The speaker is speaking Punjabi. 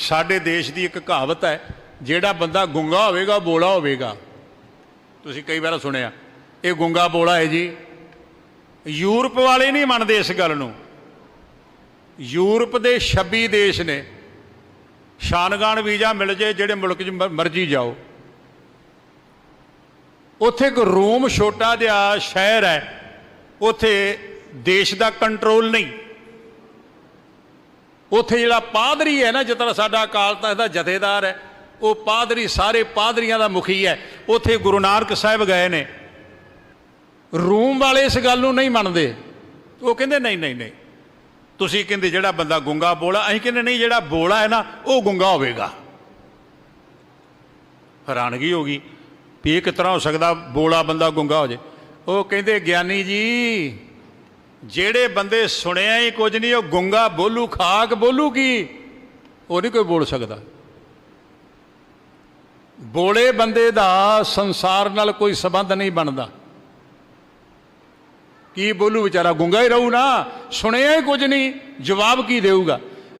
ਸਾਡੇ ਦੇਸ਼ ਦੀ ਇੱਕ ਕਹਾਵਤ ਹੈ, ਜਿਹੜਾ ਬੰਦਾ ਗੁੰਗਾ ਹੋਵੇਗਾ, ਬੋਲਾ ਹੋਵੇਗਾ। ਤੁਸੀਂ ਕਈ ਵਾਰ ਸੁਣਿਆ, ਇਹ ਗੁੰਗਾ ਬੋਲਾ ਹੈ ਜੀ। ਯੂਰਪ ਵਾਲੇ ਨਹੀਂ ਮੰਨਦੇ ਇਸ ਗੱਲ ਨੂੰ। ਯੂਰਪ ਦੇ 26 ਦੇਸ਼ ਨੇ, ਸ਼ਾਨਗਾਨ ਵੀਜ਼ਾ ਮਿਲ ਜੇ, ਜਿਹੜੇ ਮੁਲਕ 'ਚ ਮ- ਮਰਜ਼ੀ ਜਾਓ। ਉੱਥੇ ਇੱਕ ਰੋਮ ਛੋਟਾ ਜਿਹਾ ਸ਼ਹਿਰ ਹੈ, ਉੱਥੇ ਦੇਸ਼ ਦਾ ਕੰਟਰੋਲ ਨਹੀਂ। ਉੱਥੇ ਜਿਹੜਾ ਪਾਦਰੀ ਹੈ ਨਾ, ਜਿਸ ਤਰ੍ਹਾਂ ਸਾਡਾ ਅਕਾਲ ਤਖਤ ਦਾ ਜਥੇਦਾਰ ਹੈ, ਉਹ ਪਾਦਰੀ, ਸਾਰੇ ਪਾਦਰੀਆਂ ਦਾ ਮੁਖੀ ਹੈ। ਉੱਥੇ ਗੁਰੂ ਨਾਨਕ ਸਾਹਿਬ ਗਏ ਨੇ। ਰੂਮ ਵਾਲੇ ਇਸ ਗੱਲ ਨੂੰ ਨਹੀਂ ਮੰਨਦੇ। ਉਹ ਕਹਿੰਦੇ, ਨਹੀਂ ਨਹੀਂ ਨਹੀਂ। ਤੁਸੀਂ ਕਹਿੰਦੇ ਜਿਹੜਾ ਬੰਦਾ ਗੁੰਗਾ ਬੋਲਾ, ਅਸੀਂ ਕਹਿੰਦੇ, ਨਹੀਂ, ਜਿਹੜਾ ਬੋਲਾ ਹੈ ਨਾ, ਉਹ ਗੁੰਗਾ ਹੋਵੇਗਾ। ਹੈਰਾਨਗੀ ਹੋ ਗਈ ਵੀ ਇਹ ਕਿਸ ਤਰ੍ਹਾਂ ਹੋ ਸਕਦਾ ਬੋਲਾ ਬੰਦਾ ਗੁੰਗਾ ਹੋ ਜੇ ਉਹ ਕਹਿੰਦੇ, ਗਿਆਨੀ ਜੀ ਜਿਹੜੇ ਬੰਦੇ ਸੁਣਿਆ ਹੀ ਕੁਝ ਨਹੀਂ, ਉਹ ਗੁੰਗਾ ਬੋਲੂ, ਖਾਕ ਬੋਲੂ ਕੀ? ਉਹ ਨਹੀਂ ਕੋਈ ਬੋਲ ਸਕਦਾ। ਬੋਲੇ ਬੰਦੇ ਦਾ ਸੰਸਾਰ ਨਾਲ ਕੋਈ ਸਬੰਧ ਨਹੀਂ ਬਣਦਾ। ਕੀ ਬੋਲੂ ਵਿਚਾਰਾ, ਗੁੰਗਾ ਹੀ ਰਹੂ ਨਾ, ਸੁਣਿਆ ਹੀ ਕੁਝ ਨਹੀਂ, ਜਵਾਬ ਕੀ ਦੇਊਗਾ?